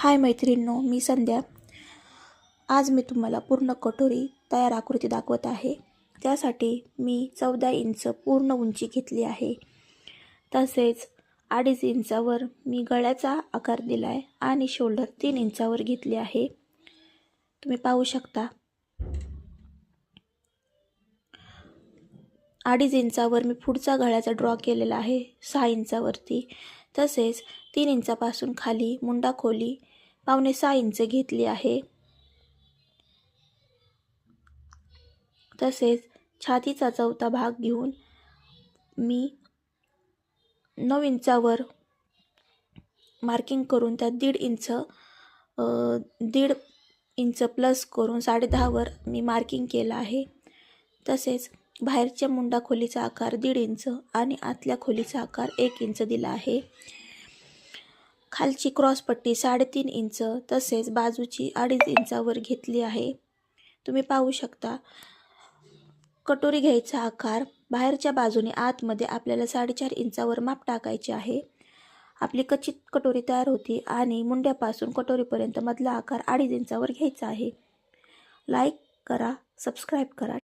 हाय मैत्रिणींनो मी संध्या. आज मी तुम्हाला पूर्ण कटोरी तयार आकृती दाखवत आहे. त्यासाठी मी चौदा इंच पूर्ण उंची घेतली आहे. तसेच अडीच इंचावर मी गळ्याचा आकार दिला आहे आणि शोल्डर तीन इंचावर घेतली आहे. तुम्ही पाहू शकता. अडीच इंचावर मी पुढचा गळ्याचा ड्रॉ केलेला आहे सहा इंचावरती. तसेच तीन इंचापासून खाली मुंडा खोली पावणे सहा इंच घेतली आहे. तसेच छातीचा चौथा भाग घेऊन मी नऊ इंचावर मार्किंग करून त्यात दीड इंच दीड इंच प्लस करून साडेदहावर मी मार्किंग केलं आहे. तसेच बाहेरच्या मुंडा खोलीचा आकार दीड इंच आणि आतल्या खोलीचा आकार एक इंच दिला आहे. खालची क्रॉसपट्टी साडेतीन इंच तसेच बाजूची अडीच इंचावर घेतली आहे. तुम्ही पाहू शकता कटोरी घ्यायचा आकार बाहेरच्या बाजूने आतमध्ये आपल्याला साडेचार इंचावर माप टाकायचे आहे. आपली कच्ची कटोरी तयार होती आणि मुंड्यापासून कटोरीपर्यंत मधला आकार अडीच इंचावर घ्यायचा आहे. लाईक करा सबस्क्राईब करा.